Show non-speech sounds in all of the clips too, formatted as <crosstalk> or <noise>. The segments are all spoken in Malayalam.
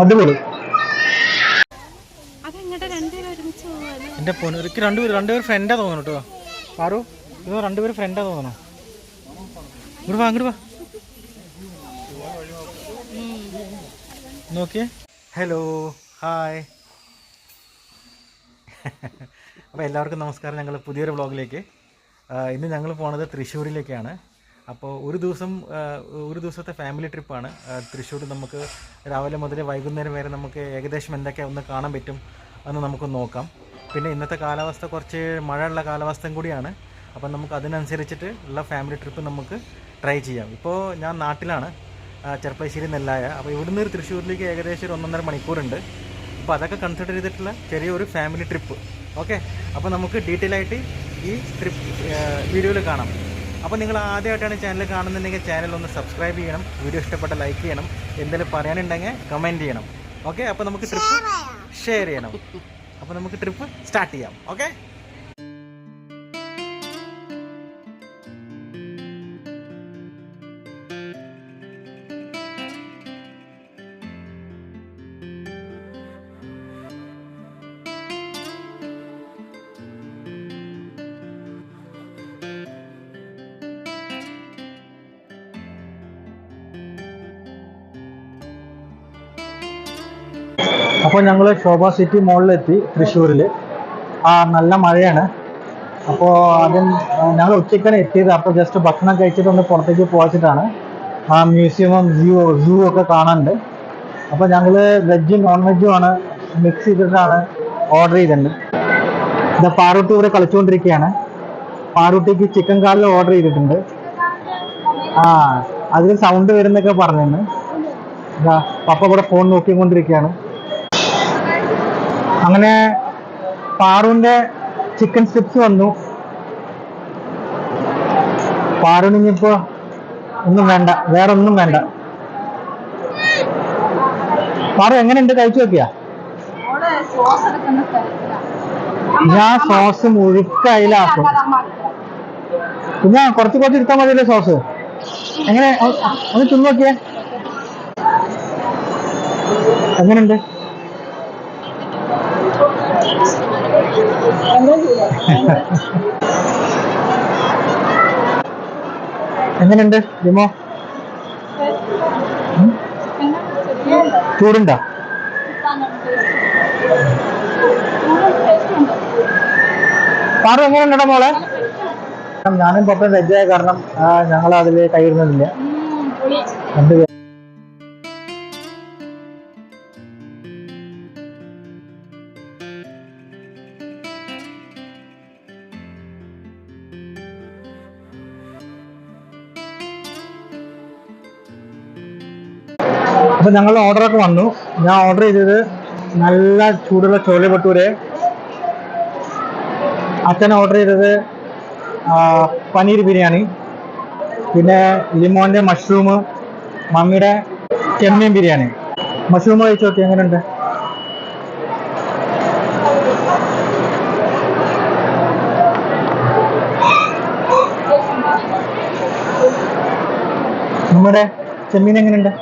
അടിപൊളി എന്റെ പൊന്നു എനിക്ക് രണ്ടുപേര് രണ്ടുപേര് ഫ്രണ്ടാ തോന്നുന്നു കേട്ടോ പാറു ഇത് രണ്ടുപേര് ഫ്രണ്ടാ തോന്നണം. ഇങ്ങോട്ട് വാ അങ്ങോട്ട് വാ. നോക്കിയേ. ഹലോ ഹായ് അപ്പോൾ എല്ലാവർക്കും നമസ്കാരം. ഞങ്ങൾ പുതിയൊരു വ്ളോഗിലേക്ക്. ഇന്ന് ഞങ്ങൾ പോണത് തൃശ്ശൂരിലേക്കാണ്. അപ്പോൾ ഒരു ദിവസം ഒരു ദിവസത്തെ ഫാമിലി ട്രിപ്പാണ് തൃശ്ശൂർ നമുക്ക് രാവിലെ മുതൽ വൈകുന്നേരം വരെ നമുക്ക് ഏകദേശം എന്തൊക്കെ ഒന്ന് കാണാൻ പറ്റും എന്ന് നമുക്ക് നോക്കാം. പിന്നെ ഇന്നത്തെ കാലാവസ്ഥ കുറച്ച് മഴയുള്ള കാലാവസ്ഥയും കൂടിയാണ്. അപ്പം നമുക്ക് അതിനനുസരിച്ചിട്ട് ഉള്ള ഫാമിലി ട്രിപ്പ് നമുക്ക് ട്രൈ ചെയ്യാം. ഇപ്പോൾ ഞാൻ നാട്ടിലാണ്. ചെറുപ്പശ്ശേരി നെല്ലായ. അപ്പോൾ ഇവിടുന്ന് തൃശ്ശൂരിലേക്ക് ഏകദേശം ഒരു ഒന്നൊന്നര മണിക്കൂറുണ്ട്. അപ്പോൾ അതൊക്കെ കൺസിഡർ ചെയ്തിട്ടുള്ള ചെറിയൊരു ഫാമിലി ട്രിപ്പ് ഓക്കെ? അപ്പോൾ നമുക്ക് ഡീറ്റെയിൽ ആയിട്ട് ഈ ട്രിപ്പ് വീഡിയോയിൽ കാണാം. അപ്പോൾ നിങ്ങൾ ആദ്യമായിട്ടാണ് ചാനൽ കാണുന്നുണ്ടെങ്കിൽ ചാനൽ ഒന്ന് സബ്സ്ക്രൈബ് ചെയ്യണം. വീഡിയോ ഇഷ്ടപ്പെട്ട ലൈക്ക് ചെയ്യണം. എന്തെങ്കിലും പറയാനുണ്ടെങ്കിൽ കമന്റ് ചെയ്യണം. ഓക്കെ? അപ്പോൾ നമുക്ക് ട്രിപ്പ് ഷെയർ ചെയ്യണം. അപ്പോൾ നമുക്ക് ട്രിപ്പ് സ്റ്റാർട്ട് ചെയ്യാം. ഓക്കെ? അപ്പോൾ ഞങ്ങൾ ശോഭ സിറ്റി മോളിലെത്തി തൃശ്ശൂരിൽ ആ നല്ല മഴയാണ്. അപ്പോൾ ആദ്യം ഞങ്ങൾ ഉച്ചയ്ക്കാണ് എത്തിയത്. അപ്പോൾ ജസ്റ്റ് ഭക്ഷണം കഴിച്ചിട്ട് ഒന്ന് പുറത്തേക്ക് പോയിച്ചിട്ടാണ് ആ മ്യൂസിയമും സൂ സൂ ഒക്കെ കാണാനുണ്ട്. അപ്പോൾ ഞങ്ങൾ വെജും നോൺ വെജും ആണ്. മിക്സ് ചെയ്തിട്ടാണ് ഓർഡർ ചെയ്തിട്ടുണ്ട്. ഇത് പാറൂട്ടി ഇവിടെ കളിച്ചുകൊണ്ടിരിക്കുകയാണ്. പാറൂട്ടിക്ക് ചിക്കൻ കാലിൽ ഓർഡർ ചെയ്തിട്ടുണ്ട്. ആ അതിൽ സൗണ്ട് വരുന്നൊക്കെ പറഞ്ഞിരുന്നു. പപ്പ ഇവിടെ ഫോൺ നോക്കിക്കൊണ്ടിരിക്കുകയാണ്. അങ്ങനെ പാറുവിന്റെ ചിക്കൻ സ്ട്രിപ്സ് വന്നു. പാറുവിന് ഇനിയിപ്പോ ഒന്നും വേണ്ട വേറെ ഒന്നും വേണ്ട. പാറു എങ്ങനെയുണ്ട്? കഴിച്ചു നോക്കിയാ? ഞാൻ സോസ് മുഴുക്ക അതിലാക്കും. പിന്നെ കുറച്ച് കുറച്ച് എടുത്താൽ മതിയല്ലേ സോസ് എങ്ങനെ? ഒന്ന് തിന്നു നോക്കിയേ. എങ്ങനെയുണ്ട്? എങ്ങനെയുണ്ട് ജിമോ? ചൂടുണ്ടോ? പാറു എങ്ങനെയുണ്ടോ മോളെ? ഞാനും പപ്പയും വെജായ കാരണം ഞങ്ങൾ അതിൽ കയറുന്നില്ല രണ്ടുപേരും അപ്പൊ ഞങ്ങളുടെ ഓർഡറൊക്കെ വന്നു. ഞാൻ ഓർഡർ ചെയ്തത് നല്ല ചൂടുള്ള ചോല ഭട്ടൂര് അച്ഛൻ ഓർഡർ ചെയ്തത് പനീർ ബിരിയാണി. പിന്നെ ലിമോന്റെ മഷ്റൂം മമ്മിയുടെ ചെമ്മീൻ ബിരിയാണി. മഷ്റൂം കഴിച്ചു നോക്കി എങ്ങനെയുണ്ട്? നമ്മുടെ ചെമ്മീൻ എങ്ങനെയുണ്ട്?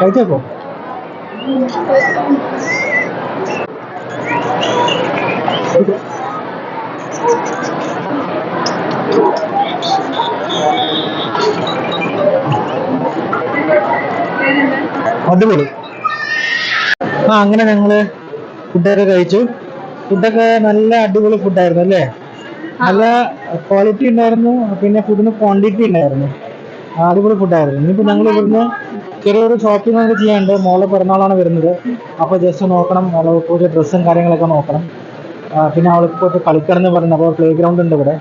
കഴിച്ചേക്കോ? അടിപൊളി. ആ അങ്ങനെ ഞങ്ങൾ ഫുഡൊക്കെ കഴിച്ചു. ഫുഡൊക്കെ നല്ല അടിപൊളി ഫുഡായിരുന്നു അല്ലേ? നല്ല ക്വാളിറ്റി ഉണ്ടായിരുന്നു. പിന്നെ ഫുഡിന് ക്വാണ്ടിറ്റി ഉണ്ടായിരുന്നു അടിപൊളി ഫുഡായിരുന്നു ഇനിയിപ്പോ ഞങ്ങൾ ഇവിടുന്ന് ചെറിയൊരു ഷോപ്പിംഗ് ഒക്കെ ചെയ്യാണ്ട് മോളെ പിറന്നാളാണ് വരുന്നത്. അപ്പോൾ ജസ്റ്റ് നോക്കണം. മോളെ കുറച്ച് ഡ്രസ്സും കാര്യങ്ങളൊക്കെ നോക്കണം. പിന്നെ അവൾക്ക് കുറച്ച് കളിക്കണം എന്ന് പറയുന്നത് അപ്പോൾ പ്ലേ ഗ്രൗണ്ട് ഉണ്ട് ഇവിടെ.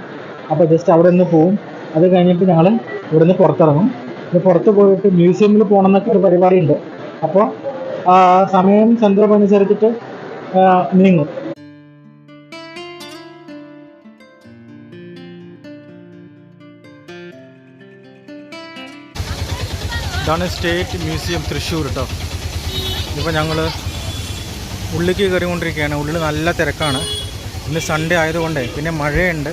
അപ്പോൾ ജസ്റ്റ് അവിടെ നിന്ന് പോവും. അത് കഴിഞ്ഞിട്ട് ഞങ്ങൾ ഇവിടുന്ന് പുറത്തിറങ്ങും. പിന്നെ പുറത്ത് പോയിട്ട് മ്യൂസിയമിൽ പോകണം എന്നൊക്കെ ഒരു പരിപാടി ഉണ്ട് അപ്പോൾ സമയം സന്ദർഭം അനുസരിച്ചിട്ട് നീങ്ങും. ഇതാണ് സ്റ്റേറ്റ് മ്യൂസിയം തൃശ്ശൂർ കേട്ടോ ഇപ്പോൾ ഞങ്ങൾ ഉള്ളിലേക്ക് കയറിക്കൊണ്ടിരിക്കുകയാണ്. ഉള്ളിൽ നല്ല തിരക്കാണ്. ഇന്ന് സൺഡേ ആയതുകൊണ്ട് പിന്നെ മഴയുണ്ട്.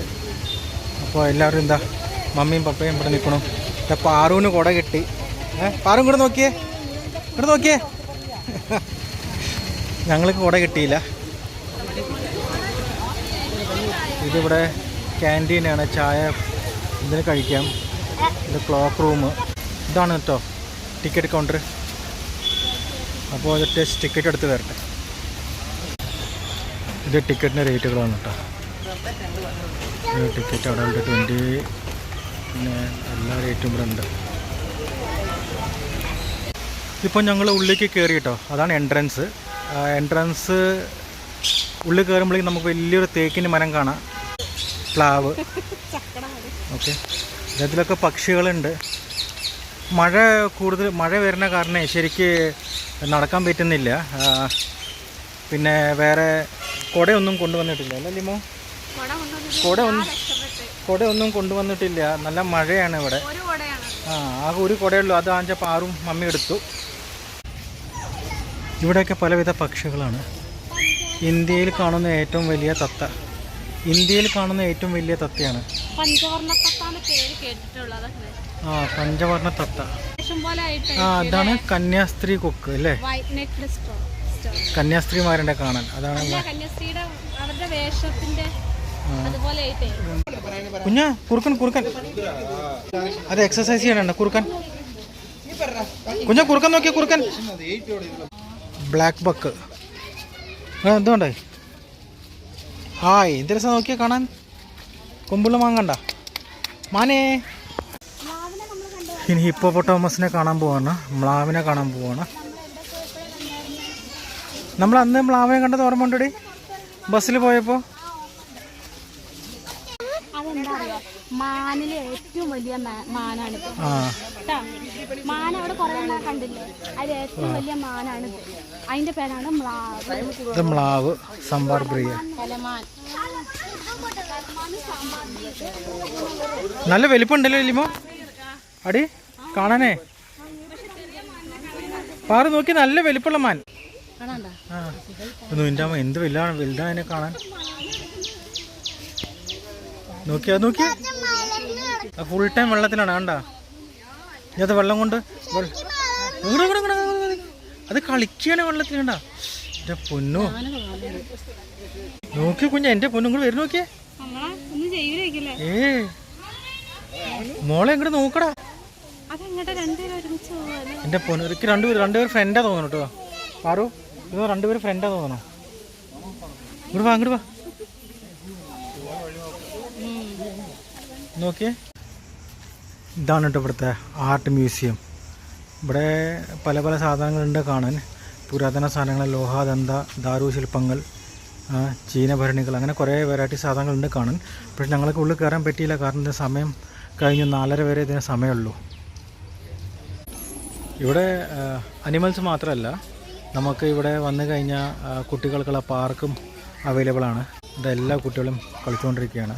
അപ്പോൾ എല്ലാവരും എന്താ മമ്മിയും പപ്പയും ഇവിടെ നിൽക്കണം. ഇതാ പാറുവിന് കുട കിട്ടി. ഏ പാറു ഇങ്ങോട്ട് നോക്കിയേ. ഇങ്ങോട്ട് നോക്കിയേ. <laughs> ഞങ്ങൾക്ക് കുട കിട്ടിയില്ല. ഇതിവിടെ ക്യാന്റീനാണ്. ചായ ഇതിന് കഴിക്കാം. ഇത് ക്ലോക്ക് റൂം. ഇതാണ് കേട്ടോ ടിക്കറ്റ് കൗണ്ടർ അപ്പോൾ ജസ്റ്റ് ടിക്കറ്റ് എടുത്ത് തരട്ടെ ഇത് ടിക്കറ്റിന്റെ റേറ്റുകളാണ് കേട്ടോ ടിക്കറ്റ് അവിടെ ഉണ്ട് ട്വന്റി പിന്നെ എല്ലാ റേറ്റും ഇവിടെ ഉണ്ട്. ഇപ്പോൾ ഞങ്ങൾ ഉള്ളിലേക്ക് കയറി കേട്ടോ അതാണ് എൻട്രൻസ് എൻട്രൻസ് ഉള്ളിൽ കയറുമ്പോഴേക്കും നമുക്ക് വലിയൊരു തേക്കിന്റെ മരം കാണാം. പ്ലാവ്. <laughs> ഓക്കെ ഇതിലൊക്കെ പക്ഷികളുണ്ട്. മഴ കൂടുതൽ മഴ വരുന്ന കാരണം ശരിക്ക് നടക്കാൻ പറ്റുന്നില്ല. പിന്നെ വേറെ കുടയൊന്നും കൊണ്ടുവന്നിട്ടില്ല അല്ല ലിമോ? കുട ഒന്നും കൊണ്ടുവന്നിട്ടില്ല. നല്ല മഴയാണ് ഇവിടെ. ആ ആകെ ഒരു കുടയുള്ളൂ അത് ആഞ്ച പാറും മമ്മി എടുത്തു. ഇവിടെയൊക്കെ പലവിധ പക്ഷികളാണ്. ഇന്ത്യയിൽ കാണുന്ന ഏറ്റവും വലിയ തത്ത. ഇന്ത്യയിൽ കാണുന്ന ഏറ്റവും വലിയ തത്തയാണ്. പേര് കേട്ടിട്ടുള്ളത്. ആ പഞ്ചവർണ തത്ത. ആ അതാണ് കന്യാസ്ത്രീ കൊക്ക് അല്ലേ? കന്യാസ്ത്രീമാരുടെ കാണാൻ അതാണ് കുഞ്ഞ കുറുക്കൻ കുറുക്കൻ. അത് എക്സസൈസ് ചെയ്യണ കുറുക്കൻ? കുഞ്ഞ കുറുക്കൻ നോക്കിയ കുറുക്കൻ. ബ്ലാക്ക് ബക്ക് എന്തുകൊണ്ടായി ഹായ് എന്ത് രസം നോക്കിയാ കാണാൻ? കൊമ്പുള്ള മാങ്ങണ്ട മാനേ. ഇനി ഹിപ്പോപ്പൊട്ടോമസിനെ കാണാൻ പോവാണ്. മ്ലാവിനെ കാണാൻ പോവാണ്. നമ്മൾ അന്ന് മ്ലാവിനെ കണ്ടത് ഓർമ്മ ഉണ്ടടി? ബസ്സിൽ പോയപ്പോൾ മാനിലെ ഏറ്റവും വലിയ മാനാണ് മാൻ അവിടെ കുറെ എണ്ണം കണ്ടില്ലേ? അതിൽ ഏറ്റവും വലിയ മാനാണ് അതിന്റെ പേരാണ് മ്ലാവ്. മ്ലാവ് പ്രിയ. നല്ല വലിപ്പമുണ്ടല്ലോ ലിമോ? അടി കാണാനേ. പാറ നോക്കി നല്ല വലിപ്പുള്ള മാൻ. ആ. നിന്റെ അമ്മ എന്ത് വലുതാണ് വലുതാനെ കാണാൻ? നോക്കിയാ നോക്കി ഫുൾ ടൈം വെള്ളത്തിലാണ് കണ്ടാ? ഇന്നത്തെ വെള്ളം കൊണ്ട്. അത് കളിക്കുകയാണ് വെള്ളത്തിൽ കണ്ടാ? എന്റെ പൊന്നു. നോക്കി കുഞ്ഞ എന്റെ പൊന്നും കൂടെ വരും നോക്കിയേ. ഏ മോളെ എങ്ങോട്ട് നോക്കടാ. എന്റെ രണ്ടുപേരും രണ്ടുപേര് പൊന്നു എനിക്ക് രണ്ടുപേർ രണ്ടുപേർ ഫ്രണ്ടാ തോന്നണം കേട്ടോ പാറു ഇത് രണ്ടുപേർ ഫ്രണ്ടാ തോന്നണം. ഇങ്ങോട്ട് വാ ഇങ്ങോട്ട് വാ. നോക്കിയേ. ഇതാണ് കേട്ടോ ഇവിടുത്തെ ആർട്ട് മ്യൂസിയം. ഇവിടെ പല പല സാധനങ്ങളുണ്ട് കാണാൻ. പുരാതന സാധനങ്ങൾ ലോഹാദന്ത ദാരുശില്പങ്ങൾ ചീനഭരണികൾ അങ്ങനെ കുറേ വെറൈറ്റി സാധനങ്ങളുണ്ട് കാണാൻ. പക്ഷെ ഞങ്ങൾക്ക് ഉള്ളിൽ കയറാൻ പറ്റിയില്ല. കാരണം സമയം കഴിഞ്ഞു നാലര വരെ ഇതിന് സമയമുള്ളൂ. ഇവിടെ അനിമൽസ് മാത്രമല്ല നമുക്ക് ഇവിടെ വന്നു കഴിഞ്ഞാൽ കുട്ടികൾക്കുള്ള പാർക്കും അവൈലബിൾ ആണ്. ഇവിടെ എല്ലാ കുട്ടികളും കളിച്ചുകൊണ്ടിരിക്കുകയാണ്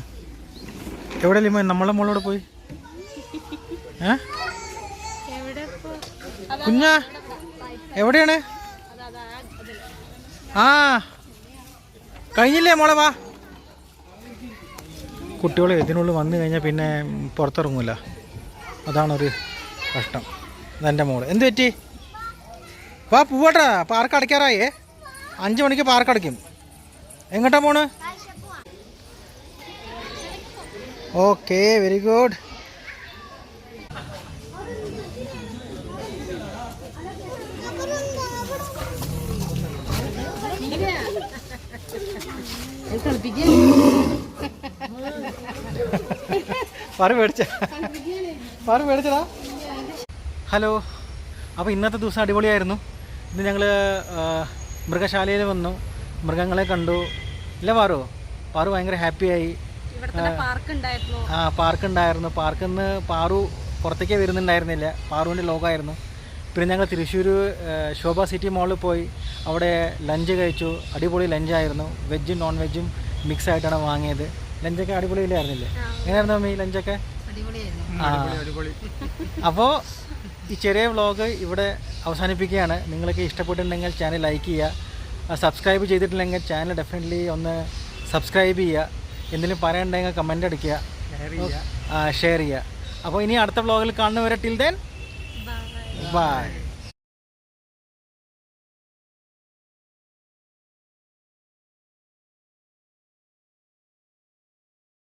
എവിടെ ലിമോ നമ്മളെ മുകളിലൂടെ പോയി? കുഞ്ഞാ എവിടെയാണ്? ആ കഴിഞ്ഞില്ലേ മോളെ വാ. കുട്ടികൾ ഇതിനുള്ളിൽ വന്നു കഴിഞ്ഞാൽ പിന്നെ പുറത്തിറങ്ങൂല. അതാണൊരു കഷ്ടം. അതെന്റെ മോൾ. എന്ത് പറ്റി? വാ പോവാട്ടാ. പാർക്ക് അടയ്ക്കാറായേ. അഞ്ച് മണിക്ക് പാർക്ക് അടയ്ക്കും. എങ്ങോട്ടാ പോണ് ഓക്കെ വെരി ഗുഡ്. പറ മേടിച്ച. പറ മേടിച്ചടാ. ഹലോ. അപ്പോൾ ഇന്നത്തെ ദിവസം അടിപൊളിയായിരുന്നു. ഇന്ന് ഞങ്ങൾ മൃഗശാലയിൽ വന്നു. മൃഗങ്ങളെ കണ്ടു. ഇല്ല പാറു. പാറു ഭയങ്കര ഹാപ്പിയായി. ആ പാർക്ക് ഉണ്ടായിരുന്നു പാർക്കിൽ നിന്ന് പാറു പുറത്തേക്കേ വരുന്നുണ്ടായിരുന്നില്ല. പാറുവിന്റെ ലോകമായിരുന്നു പിന്നെ ഞങ്ങൾ തൃശ്ശൂർ ശോഭ സിറ്റി മോളിൽ പോയി. അവിടെ ലഞ്ച് കഴിച്ചു. അടിപൊളി ലഞ്ചായിരുന്നു. വെജും നോൺ വെജും മിക്സ് ആയിട്ടാണ് വാങ്ങിയത്. ലഞ്ചൊക്കെ അടിപൊളിയില്ലായിരുന്നില്ലേ? എങ്ങനെയായിരുന്നു അമ്മ ഈ ലഞ്ചൊക്കെ അപ്പോൾ ഈ ചെറിയ വ്ളോഗ് ഇവിടെ അവസാനിപ്പിക്കുകയാണ്. നിങ്ങൾക്ക് ഇഷ്ടപ്പെട്ടിട്ടുണ്ടെങ്കിൽ ചാനൽ ലൈക്ക് ചെയ്യുക. സബ്സ്ക്രൈബ് ചെയ്തിട്ടില്ലെങ്കിൽ ചാനൽ ഡെഫിനറ്റ്ലി ഒന്ന് സബ്സ്ക്രൈബ് ചെയ്യുക. എന്തെങ്കിലും പറയണ്ടെങ്കിൽ കമന്റ് അടിക്കുക. ഷെയർ ചെയ്യുക. അപ്പോൾ ഇനി അടുത്ത വ്ളോഗിൽ കാണുന്നവരെ ടിൽ ദെൻ ബൈ